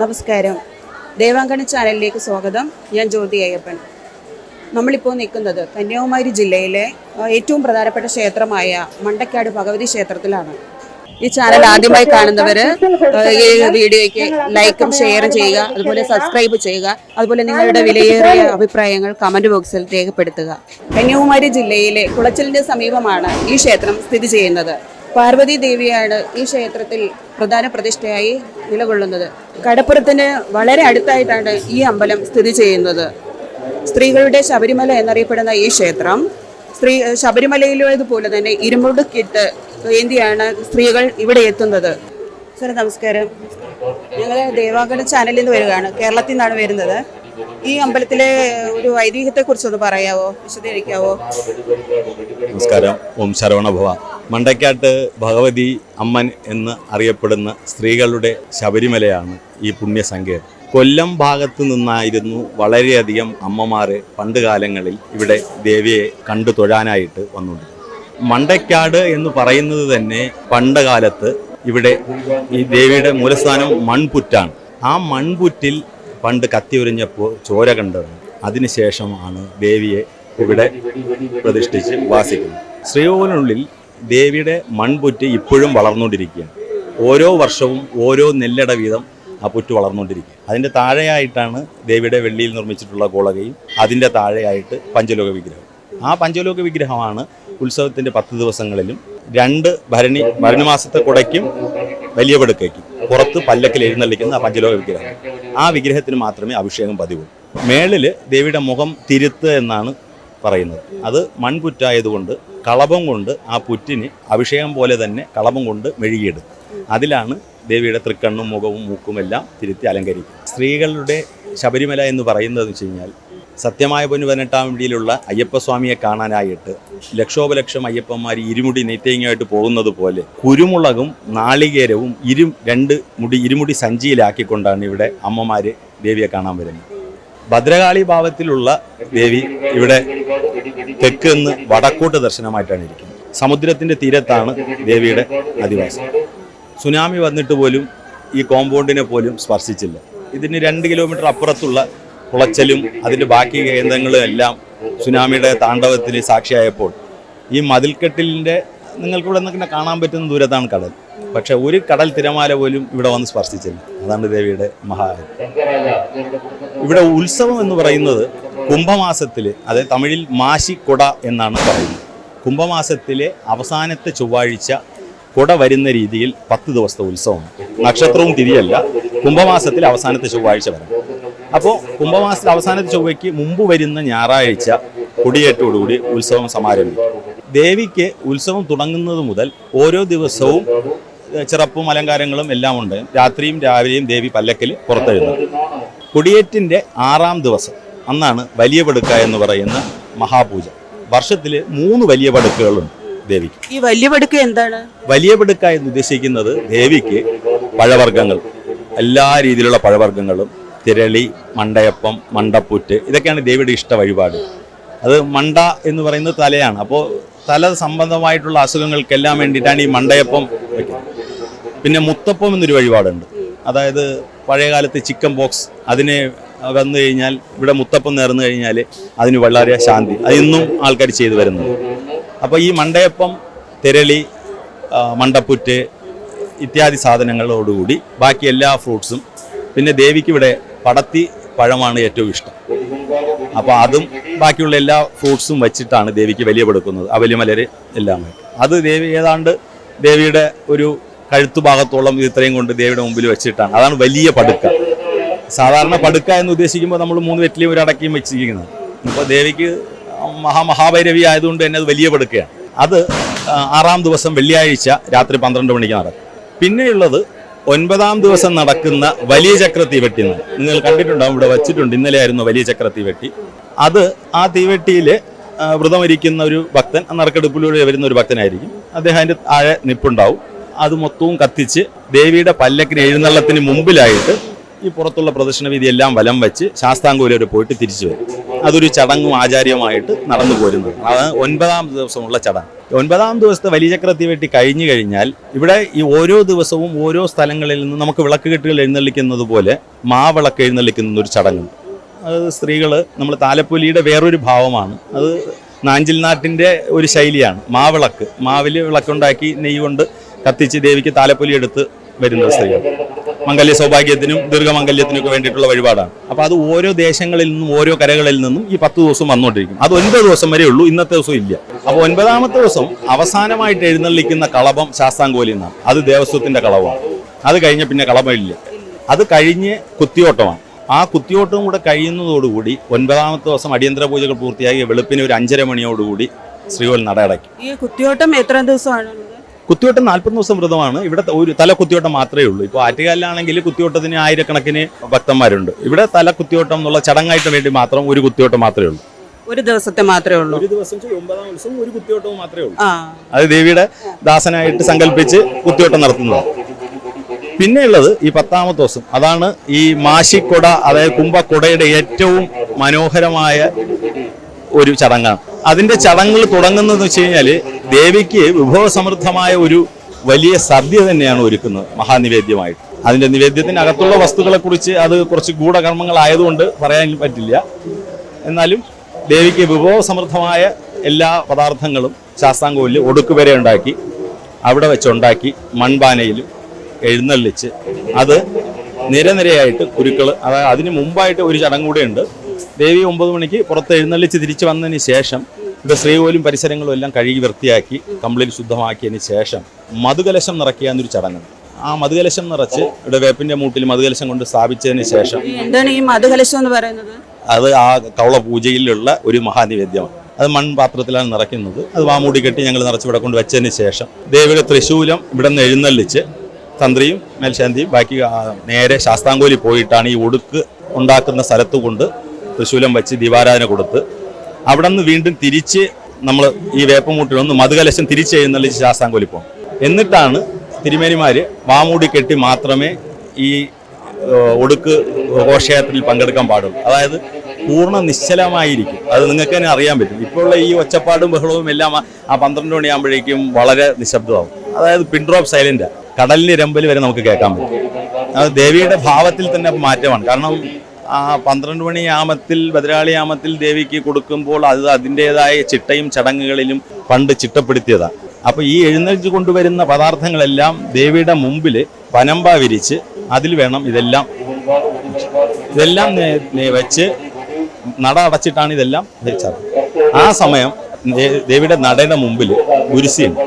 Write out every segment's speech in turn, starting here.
നമസ്കാരം. ദേവാങ്കണി ചാനലിലേക്ക് സ്വാഗതം. ഞാൻ ജ്യോതി അയ്യപ്പൻ. നമ്മളിപ്പോൾ നിൽക്കുന്നത് കന്യാകുമാരി ജില്ലയിലെ ഏറ്റവും പ്രധാനപ്പെട്ട ക്ഷേത്രമായ മണ്ടക്കാട് ഭഗവതി ക്ഷേത്രത്തിലാണ്. ഈ ചാനൽ ആദ്യമായി കാണുന്നവര് ഈ വീഡിയോയ്ക്ക് ലൈക്കും ഷെയറും ചെയ്യുക അതുപോലെ സബ്സ്ക്രൈബ് ചെയ്യുക അതുപോലെ നിങ്ങളുടെ വിലയേറിയ അഭിപ്രായങ്ങൾ കമന്റ് ബോക്സിൽ രേഖപ്പെടുത്തുക. കന്യാകുമാരി ജില്ലയിലെ കുളച്ചലിന്റെ സമീപമാണ് ഈ ക്ഷേത്രം സ്ഥിതി ചെയ്യുന്നത്. പാർവതി ദേവിയാണ് ഈ ക്ഷേത്രത്തിൽ പ്രധാന പ്രതിഷ്ഠയായി നിലകൊള്ളുന്നത്. കടപ്പുറത്തിന് വളരെ അടുത്തായിട്ടാണ് ഈ അമ്പലം സ്ഥിതി ചെയ്യുന്നത്. സ്ത്രീകളുടെ ശബരിമല എന്നറിയപ്പെടുന്ന ഈ ക്ഷേത്രം സ്ത്രീ ശബരിമലയിലേതുപോലെ തന്നെ ഇരുമുട് കിട്ട് ഏന്തിയാണ് സ്ത്രീകൾ ഇവിടെ എത്തുന്നത്. സാർ നമസ്കാരം. ഞങ്ങൾ ദേവാഗഡ് ചാനലിൽ നിന്ന് വരികയാണ് കേരളത്തിൽ നിന്നാണ് വരുന്നത്. ഈ അമ്പലത്തിലെ ഒരു ഐതിഹ്യത്തെ കുറിച്ചൊന്ന് പറയാവോ? വിശദീകരിക്കാവോ? നമസ്കാരം. ഓം ശരവണഭവ മണ്ടക്കാട്ട് ഭഗവതി അമ്മൻ എന്ന് അറിയപ്പെടുന്ന സ്ത്രീകളുടെ ശബരിമലയാണ് ഈ പുണ്യസങ്കേതം. കൊല്ലം ഭാഗത്ത് നിന്നായിരുന്നു വളരെയധികം അമ്മമാർ പണ്ട് കാലങ്ങളിൽ ഇവിടെ ദേവിയെ കണ്ടു തൊഴാനായിട്ട് വന്നുകൊണ്ടിരുന്നത്. മണ്ടക്കാട് എന്ന് പറയുന്നത് തന്നെ പണ്ട് കാലത്ത് ഇവിടെ ഈ ദേവിയുടെ മൂലസ്ഥാനം മൺപുറ്റാണ്. ആ മൺപുറ്റിൽ പണ്ട് കത്തിയുരിഞ്ഞപ്പോൾ ചോര കണ്ടതാണ് അതിനുശേഷമാണ് ദേവിയെ ഇവിടെ പ്രതിഷ്ഠിച്ച് വാസിക്കുന്നത്. ശ്രീകോവിലിനുള്ളിൽ ദേവിയുടെ മൺപുറ്റ് ഇപ്പോഴും വളർന്നുകൊണ്ടിരിക്കുകയാണ്. ഓരോ വർഷവും ഓരോ നെല്ലട വീതം ആ പുറ്റ് വളർന്നുകൊണ്ടിരിക്കുക അതിന്റെ താഴെയായിട്ടാണ് ദേവിയുടെ വെള്ളിയിൽ നിർമ്മിച്ചിട്ടുള്ള ഗോളകയും അതിന്റെ താഴെയായിട്ട് പഞ്ചലോക വിഗ്രഹം ആ പഞ്ചലോക വിഗ്രഹമാണ് ഉത്സവത്തിന്റെ പത്ത് ദിവസങ്ങളിലും രണ്ട് ഭരണി ഭരണിമാസത്തെ കുടയ്ക്കും വലിയ പടുക്കയ്ക്കും പുറത്ത് പല്ലക്കിൽ എഴുന്നള്ളിക്കുന്ന പഞ്ചലോക വിഗ്രഹം. ആ വിഗ്രഹത്തിന് മാത്രമേ അഭിഷേകം പതിവു. മേളിൽ ദേവിയുടെ മുഖം തിരുത്ത് എന്നാണ് പറയുന്നത്. അത് മൺപുറ്റായതുകൊണ്ട് കളഭം കൊണ്ട് ആ പുറ്റിന് അഭിഷേകം പോലെ തന്നെ കളഭം കൊണ്ട് മെഴുകിയെടുക്കും. അതിലാണ് ദേവിയുടെ തൃക്കണ്ണും മുഖവും മൂക്കും എല്ലാം തിരുത്തി അലങ്കരിക്കും സ്ത്രീകളുടെ ശബരിമല എന്ന് പറയുന്നത് വെച്ച് കഴിഞ്ഞാൽ സത്യമായ പൊന്നു പതിനെട്ടാം വീടിയിലുള്ള അയ്യപ്പസ്വാമിയെ കാണാനായിട്ട് ലക്ഷോപലക്ഷം അയ്യപ്പന്മാർ ഇരുമുടി നെയ്ത്തേങ്ങയായിട്ട് പോകുന്നത് പോലെ കുരുമുളകും നാളികേരവും ഇരു രണ്ട് മുടി ഇരുമുടി സഞ്ചിയിലാക്കിക്കൊണ്ടാണ് ഇവിടെ അമ്മമാർ ദേവിയെ കാണാൻ വരുന്നത്. ഭദ്രകാളി ഭാവത്തിലുള്ള ദേവി ഇവിടെ തെക്ക് നിന്ന് വടക്കോട്ട് ദർശനമായിട്ടാണ് ഇരിക്കുന്നത്. സമുദ്രത്തിന്റെ തീരത്താണ് ദേവിയുടെ അധിവാസം. സുനാമി വന്നിട്ട് പോലും ഈ കോമ്പൗണ്ടിനെ പോലും സ്പർശിച്ചില്ല. ഇതിന് രണ്ട് കിലോമീറ്റർ അപ്പുറത്തുള്ള കുളച്ചലും അതിന്റെ ബാക്കി കേന്ദ്രങ്ങളും എല്ലാം സുനാമിയുടെ താണ്ഡവത്തിൽ സാക്ഷിയായപ്പോൾ ഈ മതിൽക്കെട്ടിലിന്റെ നിങ്ങൾക്കിവിടെ നിന്ന് കാണാൻ പറ്റുന്ന ദൂരത്താണ് കടൽ. പക്ഷെ ഒരു കടൽ തിരമാല പോലും ഇവിടെ വന്ന് സ്പർശിച്ചില്ല. അതാണ് ദേവിയുടെ മഹാ ഇവിടെ ഉത്സവം എന്ന് പറയുന്നത് കുംഭമാസത്തിൽ അതായത് തമിഴിൽ മാശി മാശിക്കൊട എന്നാണ് പറയുന്നത്. കുംഭമാസത്തിലെ അവസാനത്തെ ചൊവ്വാഴ്ച കുട വരുന്ന രീതിയിൽ പത്ത് ദിവസത്തെ ഉത്സവമാണ്. നക്ഷത്രവും തിരിയല്ല കുംഭമാസത്തിൽ അവസാനത്തെ ചൊവ്വാഴ്ച വരണം അപ്പോൾ കുംഭമാസത്തിൽ അവസാനത്തെ ചൊവ്വയ്ക്ക് മുമ്പ് വരുന്ന ഞായറാഴ്ച കൊടിയേറ്റോടുകൂടി ഉത്സവം സമാരംഭിക്കും. ദേവിക്ക് ഉത്സവം തുടങ്ങുന്നത് മുതൽ ഓരോ ദിവസവും ചിറപ്പും അലങ്കാരങ്ങളും എല്ലാം ഉണ്ട്. രാത്രിയും രാവിലെയും ദേവി പല്ലക്കിൽ പുറത്തെഴുന്നത് കൊടിയേറ്റിന്റെ ആറാം ദിവസം അന്നാണ് വലിയ പടുക്ക എന്ന് പറയുന്ന മഹാപൂജ. വർഷത്തിൽ മൂന്ന് വലിയ പടുക്കുകളുണ്ട് ദേവിക്ക്. ഈ വലിയ പടുക്ക എന്താണ്? വലിയ പടുക്ക എന്ന് ഉദ്ദേശിക്കുന്നത് ദേവിക്ക് പഴവർഗങ്ങൾ എല്ലാ രീതിയിലുള്ള പഴവർഗങ്ങളും തിരളി മണ്ടയപ്പം മണ്ടപ്പുറ്റ് ഇതൊക്കെയാണ് ദേവിയുടെ ഇഷ്ട വഴിപാട്. അത് മണ്ട എന്ന് പറയുന്നത് തലയാണ്. അപ്പോൾ തല സംബന്ധമായിട്ടുള്ള അസുഖങ്ങൾക്കെല്ലാം വേണ്ടിയിട്ടാണ് ഈ മണ്ടയപ്പം വയ്ക്കുന്നത് പിന്നെ മുത്തപ്പം എന്നൊരു വഴിപാടുണ്ട്. അതായത് പഴയകാലത്ത് ചിക്കൻ ബോക്സ് അതിനെ വന്നു കഴിഞ്ഞാൽ ഇവിടെ മുത്തപ്പം നേർന്നു കഴിഞ്ഞാൽ അതിന് വളരെ ശാന്തി. അത് ഇന്നും ആൾക്കാർ ചെയ്തു വരുന്നുണ്ട്. അപ്പോൾ ഈ മണ്ടയപ്പം തിരളി മണ്ടപ്പുറ്റ് ഇത്യാദി സാധനങ്ങളോടുകൂടി ബാക്കി എല്ലാ ഫ്രൂട്ട്സും പിന്നെ ദേവിക്ക് ഇവിടെ പടത്തി പഴമാണ് ഏറ്റവും ഇഷ്ടം. അപ്പോൾ അതും ബാക്കിയുള്ള എല്ലാ ഫ്രൂട്ട്സും വെച്ചിട്ടാണ് ദേവിക്ക് വലിയ കൊടുക്കുന്നത്. അവലിമലര് എല്ലാം അത് ദേവി ഏതാണ്ട് ദേവിയുടെ ഒരു കഴുത്തു ഭാഗത്തോളം ഇത് ഇത്രയും കൊണ്ട് ദേവിയുടെ മുമ്പിൽ വെച്ചിട്ടാണ്. അതാണ് വലിയ പടുക്ക. സാധാരണ പടുക്ക എന്ന് ഉദ്ദേശിക്കുമ്പോൾ നമ്മൾ മൂന്ന് വെറ്റിലും ഒരു അടക്കിയും വെച്ചിരിക്കുന്നത്. അപ്പോൾ ദേവിക്ക് മഹാമഹാഭൈരവി ആയതുകൊണ്ട് തന്നെ അത് വലിയ പടുക്കയാണ്. അത് ആറാം ദിവസം വെള്ളിയാഴ്ച രാത്രി പന്ത്രണ്ട് മണിക്ക് നടക്കും. പിന്നെയുള്ളത് ഒൻപതാം ദിവസം നടക്കുന്ന വലിയ ചക്ര തീവെട്ടി എന്ന്. നിങ്ങൾ കണ്ടിട്ടുണ്ടാവും ഇവിടെ വച്ചിട്ടുണ്ട്. ഇന്നലെ ആയിരുന്നു വലിയ ചക്ര തീവെട്ടി അത് ആ തീവെട്ടിയിൽ വ്രതമരിക്കുന്ന ഒരു ഭക്തൻ നറുക്കെടുപ്പിലൂടെ വരുന്ന ഒരു ഭക്തനായിരിക്കും. അദ്ദേഹം അതിന്റെ താഴെ നിപ്പുണ്ടാവും. അത് മൊത്തവും കത്തിച്ച് ദേവിയുടെ പല്ലക്കിന് എഴുന്നള്ളത്തിന് മുമ്പിലായിട്ട് ഈ പുറത്തുള്ള പ്രദർശന വിധിയെല്ലാം വലം വെച്ച് ശാസ്താംകോലി പോയിട്ട് തിരിച്ചു വരും. അതൊരു ചടങ്ങും ആചാര്യമായിട്ട് നടന്നു പോരുന്നത് അതാണ് ഒൻപതാം ദിവസമുള്ള ചടങ്ങ്. ഒൻപതാം ദിവസത്തെ വലിയ ചക്രത്തി വെട്ടി കഴിഞ്ഞു കഴിഞ്ഞാൽ ഇവിടെ ഈ ഓരോ ദിവസവും ഓരോ സ്ഥലങ്ങളിൽ നിന്ന് നമുക്ക് വിളക്ക് കെട്ടുകൾ എഴുന്നള്ളിക്കുന്നത് പോലെ മാവിളക്ക് എഴുന്നള്ളിക്കുന്ന ഒരു ചടങ്ങുണ്ട്. അത് സ്ത്രീകൾ നമ്മൾ താലപ്പൊലിയുടെ വേറൊരു ഭാവമാണ്. അത് നാഞ്ചിൽ നാട്ടിന്റെ ഒരു ശൈലിയാണ്. മാവിളക്ക്. മാവിൽ വിളക്കുണ്ടാക്കി നെയ്യ് കൊണ്ട് കത്തിച്ച് ദേവിക്ക് താലപ്പൊലി എടുത്ത് വരുന്ന സ്ത്രീകൾ. മംഗല്യ സൗഭാഗ്യത്തിനും ദീർഘമംഗല്യത്തിനും ഒക്കെ വേണ്ടിയിട്ടുള്ള വഴിപാടാണ്. അപ്പോൾ അത് ഓരോ ദേശങ്ങളിൽ നിന്നും ഓരോ കരകളിൽ നിന്നും ഈ പത്ത് ദിവസം വന്നുകൊണ്ടിരിക്കും. അത് ഒൻപത് ദിവസം വരെ ഉള്ളൂ ഇന്നത്തെ ദിവസം ഇല്ല. അപ്പോൾ ഒൻപതാമത്തെ ദിവസം അവസാനമായിട്ട് എഴുന്നള്ളിക്കുന്ന കളഭം ശാസ്താംകോലി എന്നാണ്. അത് ദേവസ്വത്തിന്റെ കളവാണ് അത് കഴിഞ്ഞ പിന്നെ കളഭമില്ല അത് കഴിഞ്ഞ് കുത്തിയോട്ടമാണ്. ആ കുത്തിയോട്ടം കൂടെ കഴിയുന്നതോടുകൂടി ഒൻപതാമത്തെ ദിവസം അടിയന്തര പൂജകൾ പൂർത്തിയാക്കി വെളുപ്പിന് ഒരു അഞ്ചര മണിയോടുകൂടി ശ്രീകോൽ നട അടയ്ക്കും ഈ കുത്തിയോട്ടം എത്ര ദിവസമാണ്? കുത്തിയോട്ടം നാൽപ്പത് ദിവസം വ്രതമാണ്. ഇവിടെ ഒരു തല കുത്തിയോട്ടം മാത്രമേ ഉള്ളൂ. ഇപ്പോൾ ആറ്റുകാലിലാണെങ്കിൽ കുത്തിയോട്ടത്തിന് ആയിരക്കണക്കിന് ഭക്തന്മാരുണ്ട്. ഇവിടെ തല കുത്തിയോട്ടം എന്നുള്ള ചടങ്ങായിട്ട് വേണ്ടി മാത്രം ഒരു കുത്തിയോട്ടം മാത്രമേ ഉള്ളൂ. ഒരു ദിവസത്തെ മാത്രമേ ഉള്ളൂ. ഒരു ദിവസം ഒമ്പതാം ദിവസം ഒരു കുത്തിയോട്ടവും മാത്രമേ ഉള്ളൂ. അത് ദേവിയുടെ ദാസനായിട്ട് സങ്കല്പിച്ച് കുത്തിയോട്ടം നടത്തുന്നതാണ് പിന്നെയുള്ളത് ഈ പത്താമത്തെ ദിവസം. അതാണ് ഈ മാശിക്കൊട അതായത് കുംഭക്കൊടയുടെ ഏറ്റവും മനോഹരമായ ഒരു ചടങ്ങാണ്. അതിന്റെ ചടങ്ങുകൾ തുടങ്ങുന്നതെന്ന് വെച്ച് കഴിഞ്ഞാൽ ദേവിക്ക് വിഭവസമൃദ്ധമായ ഒരു വലിയ സദ്യ തന്നെയാണ് ഒരുക്കുന്നത് മഹാനിവേദ്യമായിട്ട്. അതിന്റെ നിവേദ്യത്തിനകത്തുള്ള വസ്തുക്കളെ കുറിച്ച് അത് കുറച്ച് ഗൂഢകർമ്മങ്ങളായതുകൊണ്ട് പറയാൻ പറ്റില്ല. എന്നാലും ദേവിക്ക് വിഭവസമൃദ്ധമായ എല്ലാ പദാർത്ഥങ്ങളും ശാസ്താംകോവിലിൽ ഒടുക്ക് വരെ ഉണ്ടാക്കി അവിടെ വെച്ചുണ്ടാക്കി മൺപാനയിലും എഴുന്നള്ളിച്ച് അത് നിരനിരയായിട്ട് കുരുക്കൾ അതായത് അതിന് മുമ്പായിട്ട് ഒരു ചടങ്ങ് കൂടെയുണ്ട്. ദേവി ഒമ്പത് മണിക്ക് പുറത്ത് എഴുന്നള്ളിച്ച് തിരിച്ചു വന്നതിന് ശേഷം ഇവിടെ ശ്രീകോലും പരിസരങ്ങളും എല്ലാം കഴുകി വൃത്തിയാക്കി കംപ്ലീറ്റ് ശുദ്ധമാക്കിയതിന് ശേഷം മധുകലശം നിറയ്ക്കുക എന്നൊരു ചടങ്ങുണ്ട്. ആ മധുകലശം നിറച്ച് ഇവിടെ വേപ്പിന്റെ മൂട്ടിൽ മധുകലശം കൊണ്ട് സ്ഥാപിച്ചതിന് ശേഷം എന്താണ് ഈ മധുകലശം എന്ന് പറയുന്നത്? അത് ആ കവള പൂജയിലുള്ള ഒരു മഹാനിവേദ്യമാണ്. അത് മൺപാത്രത്തിലാണ് നിറയ്ക്കുന്നത്. അത് വാമൂടി കെട്ടി ഞങ്ങൾ നിറച്ച് ഇവിടെ കൊണ്ട് വെച്ചതിന് ശേഷം ദേവിയുടെ തൃശൂലം ഇവിടെ നിന്ന് എഴുന്നള്ളിച്ച് തന്ത്രിയും മേൽശാന്തിയും ബാക്കി നേരെ ശാസ്താംകോലി പോയിട്ടാണ് ഈ ഒടുക്ക് ഉണ്ടാക്കുന്ന സ്ഥലത്ത് കൊണ്ട് തൃശൂലം വെച്ച് ദീപാരാധന കൊടുത്ത് അവിടെ നിന്ന് വീണ്ടും തിരിച്ച് നമ്മൾ ഈ വേപ്പമൂട്ടിൽ ഒന്ന് മധുകലശം തിരിച്ചു എഴുന്നള്ളിച്ച് ശാസ്താംകോലി പോകും എന്നിട്ടാണ് തിരുമേനിമാർ വാമൂടി കെട്ടി മാത്രമേ ഈ ഒടുക്ക് ഘോഷയാത്രയിൽ പങ്കെടുക്കാൻ പാടുള്ളൂ. അതായത് പൂർണ നിശ്ചലമായിരിക്കും. അത് നിങ്ങൾക്ക് തന്നെ അറിയാൻ പറ്റും. ഇപ്പോഴുള്ള ഈ ഒച്ചപ്പാടും ബഹളവും എല്ലാം ആ- പന്ത്രണ്ട് മണിയാകുമ്പോഴേക്കും വളരെ നിശബ്ദമാവും. അതായത് പിൻഡ്രോപ്പ് ഡ്രോപ്പ് കടലിന്റെ രമ്പൽ വരെ നമുക്ക് കേൾക്കാൻ പറ്റും. അത് ദേവിയുടെ ഭാവത്തിൽ തന്നെ മാറ്റമാണ്. കാരണം ആ പന്ത്രണ്ട് മണി യാമത്തിൽ ബദരാളി യാമത്തിൽ ദേവിക്ക് കൊടുക്കുമ്പോൾ അത് അതിന്റെതായ ചിട്ടയും ചടങ്ങുകളിലും പണ്ട് ചിട്ടപ്പെടുത്തിയതാണ് അപ്പോൾ ഈ എഴുന്നേറ്റ് കൊണ്ടുവരുന്ന പദാർത്ഥങ്ങളെല്ലാം ദേവിയുടെ മുമ്പിൽ പനമ്പ വിരിച്ച് അതിൽ വേണം ഇതെല്ലാം ഇതെല്ലാം വെച്ച് നട അടച്ചിട്ടാണ് ഇതെല്ലാം വെച്ചത്. ആ സമയം ദേവിയുടെ നടയുടെ മുമ്പിൽ ഗുരുസിയുണ്ട്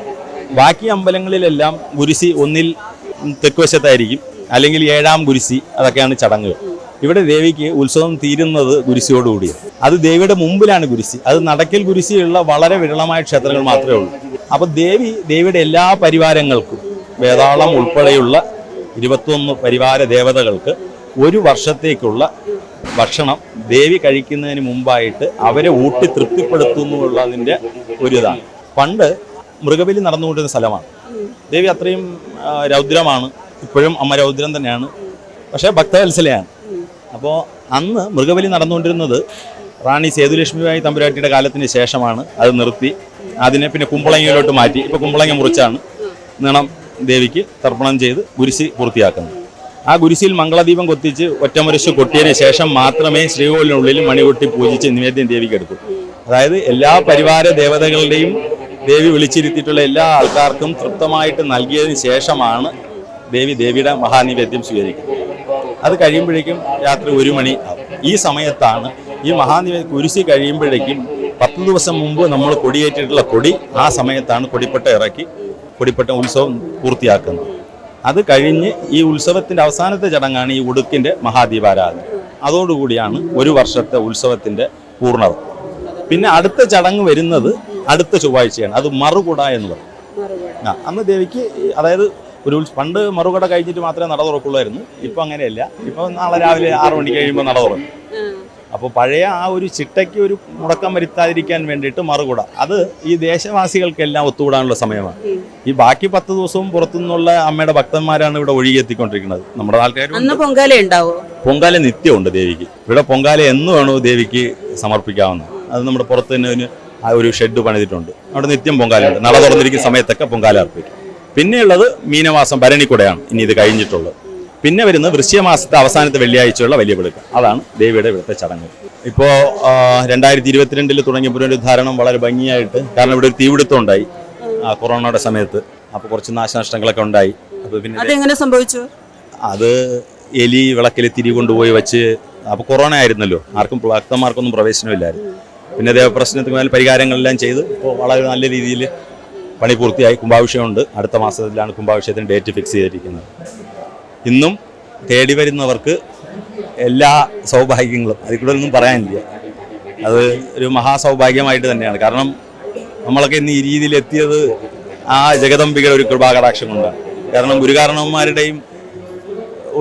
ബാക്കി അമ്പലങ്ങളിലെല്ലാം ഗുരുസി ഒന്നിൽ തെക്കുവശത്തായിരിക്കും അല്ലെങ്കിൽ ഏഴാം ഗുരുസി അതൊക്കെയാണ് ചടങ്ങുകൾ. ഇവിടെ ദേവിക്ക് ഉത്സവം തീരുന്നത് കുരിശിയോടുകൂടിയാണ് അത് ദേവിയുടെ മുമ്പിലാണ് കുരിശി അത് നടക്കൽ കുരിശിയുള്ള വളരെ വിരളമായ ക്ഷേത്രങ്ങൾ മാത്രമേ ഉള്ളൂ. അപ്പൊ ദേവി ദേവിയുടെ എല്ലാ പരിവാരങ്ങൾക്കും വേതാളം ഉൾപ്പെടെയുള്ള ഇരുപത്തൊന്ന് പരിവാര ദേവതകൾക്ക് ഒരു വർഷത്തേക്കുള്ള ഭക്ഷണം ദേവി കഴിക്കുന്നതിന് മുമ്പായിട്ട് അവരെ ഊട്ടി തൃപ്തിപ്പെടുത്തുന്നു എന്നുള്ളതിന്റെ ഒരു ഇതാണ് പണ്ട് മൃഗബലി നടന്നുകൊണ്ടിരുന്ന സ്ഥലമാണ്. ദേവി അത്രയും രൗദ്രമാണ്. ഇപ്പോഴും അമ്മ രൗദ്രം തന്നെയാണ്. പക്ഷേ ഭക്തവത്സലയാണ്. അപ്പോൾ അന്ന് മൃഗബലി നടന്നുകൊണ്ടിരുന്നത് റാണി സേതുലക്ഷ്മിയായി തമ്പുരാട്ടിയുടെ കാലത്തിന് ശേഷമാണ് അത് നിർത്തി. അതിനെ പിന്നെ കുമ്പളങ്ങയിലോട്ട് മാറ്റി. ഇപ്പോൾ കുമ്പളങ്ങ മുറിച്ചാണ് നിണം ദേവിക്ക് തർപ്പണം ചെയ്ത് ഗുരിശി പൂർത്തിയാക്കുന്നത്. ആ ഗുരിശിയിൽ മംഗളദീപം കൊത്തിച്ച് ഒറ്റമുരശ് കൊട്ടിയതിന് ശേഷം മാത്രമേ ശ്രീകോവിലിനുള്ളിൽ മണികൊട്ടി പൂജിച്ച് നിവേദ്യം ദേവിക്ക് എടുക്കൂ. അതായത് എല്ലാ പരിവാര ദേവതകളുടെയും ദേവി വിളിച്ചിരുത്തിയിട്ടുള്ള എല്ലാ ആൾക്കാർക്കും തൃപ്തമായിട്ട് നൽകിയതിന് ശേഷമാണ് ദേവി ദേവിയുടെ മഹാനിവേദ്യം സ്വീകരിക്കുന്നത്. അത് കഴിയുമ്പോഴേക്കും രാത്രി ഒരു മണി ഈ സമയത്താണ് ഈ മഹാനിവേ കുരിശി കഴിയുമ്പോഴേക്കും പത്ത് ദിവസം മുമ്പ് നമ്മൾ കൊടിയേറ്റിട്ടുള്ള കൊടി ആ സമയത്താണ് കൊടിപ്പട്ട ഇറക്കി കൊടിപ്പട്ട ഉത്സവം പൂർത്തിയാക്കുന്നത്. അത് കഴിഞ്ഞ് ഈ ഉത്സവത്തിന്റെ അവസാനത്തെ ചടങ്ങാണ് ഈ ഉടുക്കിന്റെ മഹാദീപാരാധന. അതോടുകൂടിയാണ് ഒരു വർഷത്തെ ഉത്സവത്തിന്റെ പൂർണത പിന്നെ അടുത്ത ചടങ്ങ് വരുന്നത് അടുത്ത ചൊവ്വാഴ്ചയാണ്. അത് മറുകുട എന്ന് പറയും അന്ന് ദേവിക്ക് അതായത് ഒരു പണ്ട് മറുകട കഴിഞ്ഞിട്ട് മാത്രമേ നട തുറക്കുള്ളായിരുന്നു. ഇപ്പൊ അങ്ങനെയല്ല. ഇപ്പൊ നാളെ രാവിലെ ആറ് മണിക്ക് കഴിയുമ്പോൾ നട തുറക്കും. അപ്പോൾ പഴയ ആ ഒരു ചിട്ടയ്ക്ക് ഒരു മുടക്കം വരുത്താതിരിക്കാൻ വേണ്ടിയിട്ട് മറുകുട. അത് ഈ ദേശവാസികൾക്കെല്ലാം ഒത്തുകൂടാനുള്ള സമയമാണ്. ഈ ബാക്കി പത്ത് ദിവസവും പുറത്തുനിന്നുള്ള അമ്മയുടെ ഭക്തന്മാരാണ് ഇവിടെ ഒഴുകിയെത്തിക്കൊണ്ടിരിക്കുന്നത് നമ്മുടെ ആൾക്കാർ പൊങ്കാല ഉണ്ടാവോ? പൊങ്കാല നിത്യമുണ്ട് ദേവിക്ക്. ഇവിടെ പൊങ്കാല എന്ന് വേണോ ദേവിക്ക് സമർപ്പിക്കാവുന്നത് അത് നമ്മുടെ പുറത്ത് തന്നെ ഒരു ആ ഒരു ഷെഡ് പണിതിട്ടുണ്ട്. അവിടെ നിത്യം പൊങ്കാലയുണ്ട്. നട തുറന്നിരിക്കുന്ന സമയത്തൊക്കെ പൊങ്കാല അർപ്പിക്കും. പിന്നെയുള്ളത് മീനമാസം ഭരണിക്കുടയാണ്. ഇനി ഇത് കഴിഞ്ഞിട്ടുള്ളത്. പിന്നെ വരുന്നത് വൃശ്ചികമാസത്തെ അവസാനത്തെ വെള്ളിയാഴ്ചയുള്ള വലിയ വിളക്ക്. അതാണ് ദേവിയുടെ ഇവിടുത്തെ ചടങ്ങ്. ഇപ്പോൾ രണ്ടായിരത്തി ഇരുപത്തിരണ്ടിൽ തുടങ്ങിയ പുനരുദ്ധാരണം വളരെ ഭംഗിയായിട്ട് കാരണം ഇവിടെ ഒരു തീപിടുത്തം ഉണ്ടായി ആ കൊറോണയുടെ സമയത്ത്. അപ്പോൾ കുറച്ച് നാശനഷ്ടങ്ങളൊക്കെ ഉണ്ടായി. അപ്പോൾ പിന്നെ അതെങ്ങനെ സംഭവിച്ചു? അത് എലി വിളക്കിൽ തിരി കൊണ്ടുപോയി വെച്ച് അപ്പോൾ കൊറോണ ആയിരുന്നല്ലോ. ആർക്കും ഭക്തന്മാർക്കൊന്നും പ്രവേശനമില്ലായിരുന്നു. പിന്നെ ദേവപ്രശ്നത്തിന് മേൽ പരിഹാരങ്ങളെല്ലാം ചെയ്ത് ഇപ്പോൾ വളരെ നല്ല രീതിയിൽ പണി പൂർത്തിയായി. കുംഭാഭിഷേകമുണ്ട്. അടുത്ത മാസത്തിലാണ് കുംഭാഭിഷേകത്തിന് ഡേറ്റ് ഫിക്സ് ചെയ്തിരിക്കുന്നത്. ഇന്നും തേടി വരുന്നവർക്ക് എല്ലാ സൗഭാഗ്യങ്ങളും. അതിൽ കൂടുതലൊന്നും പറയാനില്ല. അത് ഒരു മഹാസൗഭാഗ്യമായിട്ട് തന്നെയാണ്. കാരണം നമ്മളൊക്കെ ഇന്ന് ഈ രീതിയിൽ എത്തിയത് ആ ജഗദംബികയുടെ ഒരു കൃപാകടാക്ഷം കൊണ്ടാണ്. കാരണം ഗുരുകാരണവന്മാരുടെയും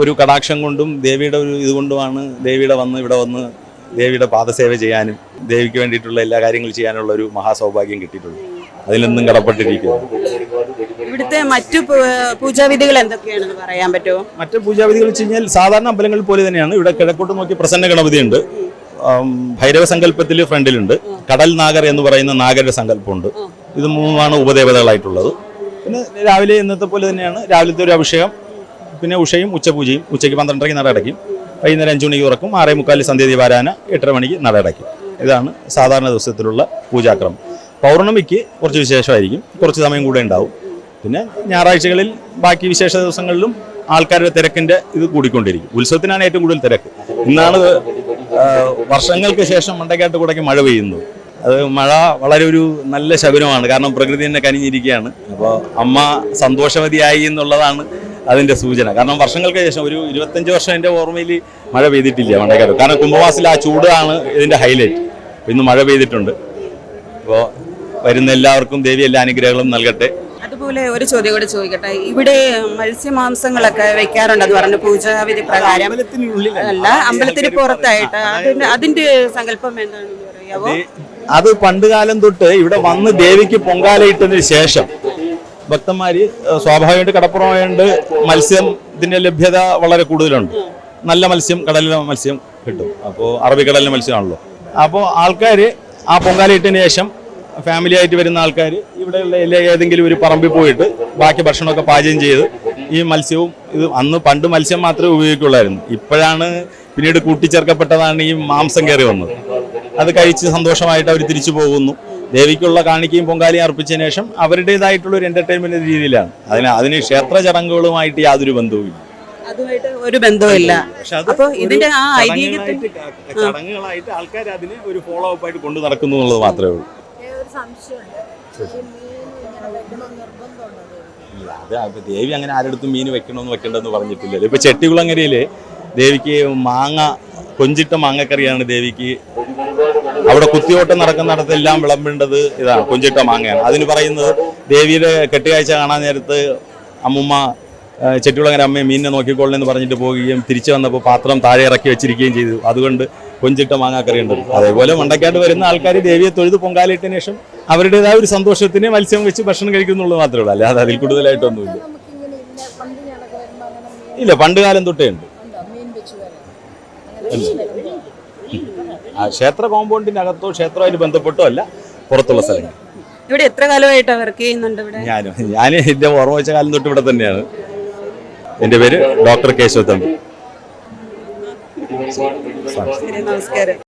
ഒരു കടാക്ഷം കൊണ്ടും ദേവിയുടെ ഒരു ഇതുകൊണ്ടുമാണ് ദേവിയുടെ വന്ന് ഇവിടെ വന്ന് ദേവിയുടെ പാദസേവ ചെയ്യാനും ദേവിക്ക് വേണ്ടിയിട്ടുള്ള എല്ലാ കാര്യങ്ങളും ചെയ്യാനുള്ള ഒരു മഹാസൗഭാഗ്യം കിട്ടിയിട്ടുള്ളൂ അതിലൊന്നും കടപ്പെട്ടിരിക്കുന്നു. ഇവിടുത്തെ മറ്റു പൂജാവിധികൾ എന്തൊക്കെയാണെന്ന് പറയാൻ പറ്റുമോ? മറ്റു പൂജാവിധികൾ വെച്ച് കഴിഞ്ഞാൽ സാധാരണ അമ്പലങ്ങളിൽ പോലെ തന്നെയാണ്. ഇവിടെ കിഴക്കോട്ട് നോക്കി പ്രസന്ന ഗണപതിയുണ്ട്. ഭൈരവ സങ്കല്പത്തിൽ ഫ്രണ്ടിലുണ്ട്. കടൽ നാഗർ എന്ന് പറയുന്ന നാഗരുടെ സങ്കല്പമുണ്ട്. ഇത് മൂന്നാണ് ഉപദേവതകളായിട്ടുള്ളത്. പിന്നെ രാവിലെ ഇന്നത്തെ പോലെ തന്നെയാണ്. രാവിലത്തെ ഒരു അഭിഷേകം പിന്നെ ഉഷയും ഉച്ചപൂജയും ഉച്ചയ്ക്ക് പന്ത്രണ്ടരയ്ക്ക് നട അടയ്ക്കും വൈകുന്നേരം അഞ്ചു മണിക്ക് ഉറക്കും. ആറേ മുക്കാലിൽ സന്ധ്യ ദീപാരാധന എട്ടര മണിക്ക് നട അടയ്ക്കും ഇതാണ് സാധാരണ ദിവസത്തിലുള്ള പൂജാക്രമം. പൗർണമിക്ക് കുറച്ച് വിശേഷമായിരിക്കും. കുറച്ച് സമയം കൂടെ ഉണ്ടാവും. പിന്നെ ഞായറാഴ്ചകളിൽ ബാക്കി വിശേഷ ദിവസങ്ങളിലും ആൾക്കാരുടെ തിരക്കിന്റെ ഇത് കൂടിക്കൊണ്ടിരിക്കും. ഉത്സവത്തിനാണ് ഏറ്റവും കൂടുതൽ തിരക്ക്. ഇന്നാണ് വർഷങ്ങൾക്ക് ശേഷം മണ്ടക്കാട്ട് കൂടേക്ക് മഴ പെയ്യുന്നത് അത് മഴ വളരെ ഒരു നല്ല ശകുനമാണ്. കാരണം പ്രകൃതി തന്നെ കനിഞ്ഞിരിക്കുകയാണ്. അപ്പോൾ അമ്മ സന്തോഷവതിയായി എന്നുള്ളതാണ് അതിന്റെ സൂചന. കാരണം വർഷങ്ങൾക്ക് ശേഷം ഒരു ഇരുപത്തഞ്ച് വർഷം എന്റെ ഓർമ്മയിൽ മഴ പെയ്തിട്ടില്ല മണ്ടക്കാട്ട്. കാരണം കുംഭവാസിൽ ആ ചൂടാണ് ഇതിന്റെ ഹൈലൈറ്റ്. ഇന്ന് മഴ പെയ്തിട്ടുണ്ട്. അപ്പോൾ വരുന്ന എല്ലാവർക്കും ദേവി എല്ലാ അനുഗ്രഹങ്ങളും നൽകട്ടെ. അതുപോലെ ഒരു ചോദ്യം കൂടെ ചോദിക്കട്ടെ. ഇവിടെ മത്സ്യമാംസങ്ങളൊക്കെ വെക്കാറുണ്ട് അത് പറഞ്ഞു. പൂജാവിധി പ്രകാരം. അല്ല അമ്പലത്തിന് പുറത്തായിട്ട് അതിന്റെ അതിന്റെ സങ്കല്പം എന്താണെന്ന് പറയാവോ അത് പണ്ട് കാലം തൊട്ട് ഇവിടെ വന്ന് ദേവിക്ക് പൊങ്കാലയിട്ടതിന് ശേഷം ഭക്തന്മാര് സ്വാഭാവികമായിട്ട് കടപ്പുറമായുണ്ട് മത്സ്യം ഇതിന്റെ ലഭ്യത വളരെ കൂടുതലുണ്ട്. നല്ല മത്സ്യം കടലിലെ മത്സ്യം കിട്ടും. അപ്പോൾ അറബിക്കടലിലെ മത്സ്യമാണല്ലോ. അപ്പോൾ ആൾക്കാർ ആ പൊങ്കാലയിട്ടതിന് ശേഷം ഫാമിലി ആയിട്ട് വരുന്ന ആൾക്കാർ ഇവിടെയുള്ള എല്ലാ ഏതെങ്കിലും ഒരു പറമ്പിൽ പോയിട്ട് ബാക്കി ഭക്ഷണമൊക്കെ പാചകം ചെയ്ത് ഈ മത്സ്യവും ഇത് അന്ന് പണ്ട് മത്സ്യം മാത്രമേ ഉപയോഗിക്കുള്ളായിരുന്നു. ഇപ്പോഴാണ് പിന്നീട് കൂട്ടിച്ചേർക്കപ്പെട്ടതാണ് ഈ മാംസം കയറി വന്നത്. അത് കഴിച്ച് സന്തോഷമായിട്ട് അവർ തിരിച്ചു പോകുന്നു. ദേവിക്കുള്ള കാണിക്കയും പൊങ്കാലയും അർപ്പിച്ചതിന് ശേഷം അവരുടേതായിട്ടുള്ള ഒരു എന്റർടൈൻമെന്റ് രീതിയിലാണ്. അതിന് അതിന് ക്ഷേത്ര ചടങ്ങുകളുമായിട്ട് യാതൊരു ബന്ധവുമില്ല. അതുമായിട്ട് ഒരു ബന്ധവുമില്ല. അപ്പൊ ഇതിന്റെ ആ ഐതിഹ്യത്തിൽ ചടങ്ങുകളായിട്ട് ആൾക്കാർ അതിനെ ഒരു ഫോളോ അപ്പ് ആയിട്ട് കൊണ്ടു നടക്കുന്നു എന്നുള്ളത് മാത്രമേ ഉള്ളൂ. സംശയമുണ്ട്. അത് ദേവി അങ്ങനെ ആരെടുത്തും മീൻ വെക്കണമെന്ന് വെക്കണ്ടെന്ന് പറഞ്ഞിട്ടില്ലല്ലോ. ഇപ്പൊ ചെട്ടികുളങ്ങരയിൽ ദേവിക്ക് മാങ്ങ കൊഞ്ചിട്ട മാങ്ങക്കറിയാണ് ദേവിക്ക്. അവിടെ കുത്തിയോട്ടം നടക്കുന്നിടത്തെല്ലാം വിളമ്പേണ്ടത് ഇതാണ് കൊഞ്ചിട്ട മാങ്ങയാണ്. അതിന് പറയുന്നത് ദേവിയുടെ കെട്ടിയാഴ്ച കാണാൻ നേരത്ത് അമ്മുമ്മ ചെട്ടികുളങ്ങര അമ്മയെ മീനിനെ നോക്കിക്കോളണം എന്ന് പറഞ്ഞിട്ട് പോവുകയും തിരിച്ചു വന്നപ്പോൾ പാത്രം താഴെ ഇറക്കി വെച്ചിരിക്കുകയും ചെയ്തു. അതുകൊണ്ട് കൊഞ്ചിട്ട മാങ്ങാക്കറി ഉണ്ട് അതേപോലെ മണ്ടക്കാട്ട് വരുന്ന ആൾക്കാർ ദേവിയെ തൊഴുത് പൊങ്കാലിട്ടതിന് ശേഷം അവരുടേതായ ഒരു സന്തോഷത്തിന് മത്സ്യം വെച്ച് ഭക്ഷണം കഴിക്കുന്നുള്ളൂ മാത്രമേ ഉള്ളൂ. അല്ലാതെ അതിൽ കൂടുതലായിട്ടൊന്നുമില്ല ഇല്ല. പണ്ട് കാലം തൊട്ടേ ഉണ്ട്. മീൻ വെച്ച് വരാം? ആ ക്ഷേത്ര കോമ്പൗണ്ടിന്റെ അകത്തോ ക്ഷേത്രമായിട്ട് ബന്ധപ്പെട്ടോ അല്ല പുറത്തുള്ള സ്ഥലങ്ങൾ. ഇവിടെ എത്ര കാലമായിട്ട് വർക്ക് ചെയ്യുന്നുണ്ട് ഇവിടെ? ഞാനും ഞാൻ എന്റെ ഓർമ്മ വെച്ച കാലം തൊട്ട് ഇവിടെ തന്നെയാണ്. എന്റെ പേര് ഡോക്ടർ കേശവ തമ്പി. നമസ്കാരം.